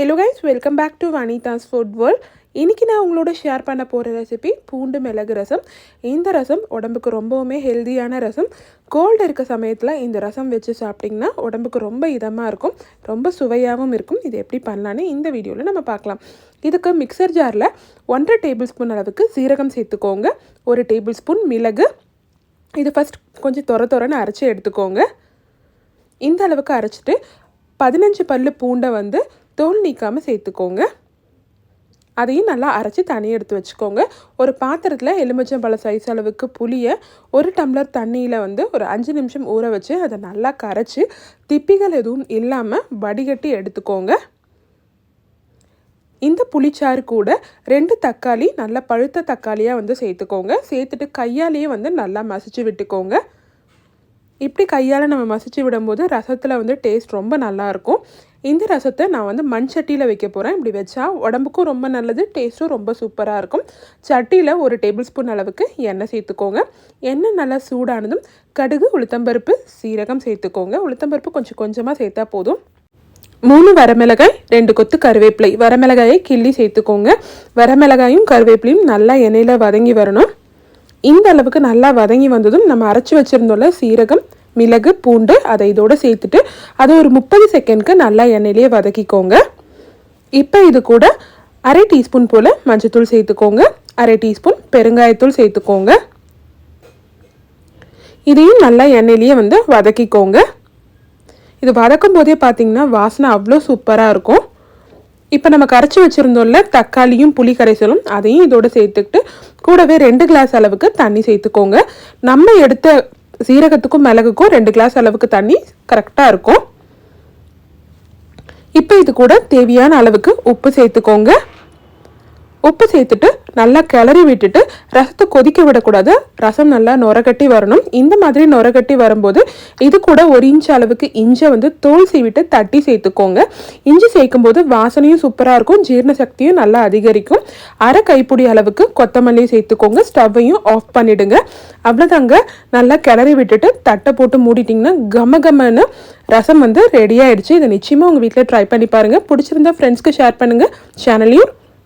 Hello guys welcome back to Vanitha's food world இன்றைக்கி நான் உங்களோட ஷேர் பண்ண போகிற ரெசிபி பூண்டு மிளகு ரசம். இந்த ரசம் உடம்புக்கு ரொம்பவுமே ஹெல்தியான ரசம். கோல்டு இருக்க சமயத்தில் இந்த ரசம் வச்சு சாப்பிட்டிங்கன்னா உடம்புக்கு ரொம்ப இதமாக இருக்கும். ரொம்ப சுவையாகவும் இருக்கும். இது எப்படி பண்ணலான்னு இந்த வீடியோவில் நம்ம பார்க்கலாம். இதுக்கு மிக்சர் ஜாரில் ஒன்றரை டேபிள் ஸ்பூன் அளவுக்கு சீரகம் சேர்த்துக்கோங்க. ஒரு டேபிள் ஸ்பூன் மிளகு. இது ஃபஸ்ட் கொஞ்சம் தொர தொரன்னு அரைச்சி எடுத்துக்கோங்க. இந்த அளவுக்கு அரைச்சிட்டு பதினஞ்சு பல் பூண்டை வந்து தோல் நீக்காமல் சேர்த்துக்கோங்க. அதையும் நல்லா அரைச்சி தனியாக எடுத்து வச்சுக்கோங்க. ஒரு பாத்திரத்தில் எலுமிச்சம்பழம் சைஸ் அளவுக்கு புளியை ஒரு டம்ளர் தண்ணியில் வந்து ஒரு அஞ்சு நிமிஷம் ஊற வச்சு அதை நல்லா கரைச்சி திப்பிகள் எதுவும் இல்லாமல் வடிகட்டி எடுத்துக்கோங்க. இந்த புளிச்சாறு கூட ரெண்டு தக்காளி நல்லா பழுத்த தக்காளியாக வந்து சேர்த்துக்கோங்க. சேர்த்துட்டு கையாலேயே வந்து நல்லா மசிச்சு விட்டுக்கோங்க. இப்படி கையால் நம்ம மசிச்சு விடும்போது ரசத்தில் வந்து டேஸ்ட் ரொம்ப நல்லாயிருக்கும். இந்த ரசத்தை நான் வந்து மண் சட்டியில் வைக்க போகிறேன் இப்படி வச்சா உடம்புக்கும் ரொம்ப நல்லது டேஸ்ட்டும் ரொம்ப சூப்பராக இருக்கும். சட்டியில் ஒரு டேபிள் ஸ்பூன் அளவுக்கு எண்ணெய் சேர்த்துக்கோங்க. எண்ணெய் நல்லா சூடானதும் கடுகு உளுத்தம்பருப்பு சீரகம் சேர்த்துக்கோங்க. உளுத்தம்பருப்பு கொஞ்சம் கொஞ்சமாக சேர்த்தா போதும். மூணு வரமிளகாய் ரெண்டு கொத்து கருவேப்பிலை. வரமிளகாயை கிள்ளி சேர்த்துக்கோங்க. வரமிளகாயும் கருவேப்பிலையும் நல்லா எண்ணெயில் வதங்கி வரணும். இந்த அளவுக்கு நல்லா வதங்கி வந்ததும் நம்ம அரைச்சி வச்சுருந்தோம்ல சீரகம் மிளகு பூண்டு அதை இதோடு சேர்த்துட்டு அதை ஒரு முப்பது செகண்ட்க்கு நல்லா எண்ணெயிலேயே வதக்கிக்கோங்க. இப்போ இது கூட அரை டீஸ்பூன் போல் மஞ்சத்தூள் சேர்த்துக்கோங்க. அரை டீஸ்பூன் பெருங்காயத்தூள் சேர்த்துக்கோங்க. இதையும் நல்லா எண்ணெயிலேயே வந்து வதக்கிக்கோங்க. இது வதக்கும் போதே பார்த்தீங்கன்னா வாசனை அவ்வளோ சூப்பராக இருக்கும். இப்போ நம்ம கரைச்சி வச்சுருந்தோம்ல தக்காளியும் புளி கரைசலும் அதையும் இதோடு சேர்த்துக்கிட்டு கூடவே ரெண்டு கிளாஸ் அளவுக்கு தண்ணி சேர்த்துக்கோங்க. நம்ம எடுத்த சீரகத்துக்கும் மிளகுக்கும் ரெண்டு கிளாஸ் அளவுக்கு தண்ணி கரெக்டாக இருக்கும். இப்போ இது கூட தேவையான அளவுக்கு உப்பு சேர்த்துக்கோங்க. உப்பு சேர்த்துட்டு நல்லா கிளறி விட்டுட்டு ரசத்தை கொதிக்க விடக்கூடாது. ரசம் நல்லா நுரகட்டி வரணும். இந்த மாதிரி நுரகட்டி வரும்போது இது கூட ஒரு இன்ச் அளவுக்கு இஞ்சை வந்து தோல் சீவிட்டு தட்டி சேர்த்துக்கோங்க. இஞ்சி சேர்க்கும் போது வாசனையும் சூப்பராக இருக்கும். ஜீரண சக்தியும் நல்லா அதிகரிக்கும். அரை கைப்பிடி அளவுக்கு கொத்தமல்லி சேர்த்துக்கோங்க. ஸ்டவ்வையும் ஆஃப் பண்ணிடுங்க. அவ்வளோதாங்க நல்லா கிளறி விட்டுட்டு தட்டை போட்டு மூடிட்டிங்கன்னா கம கமன்னு ரசம் வந்து ரெடி ஆயிடுச்சு. இதை நிச்சயமாக உங்கள் வீட்டில் ட்ரை பண்ணி பாருங்கள் பிடிச்சிருந்தா ஃப்ரெண்ட்ஸ்க்கு ஷேர் பண்ணுங்கள் சேனலையும்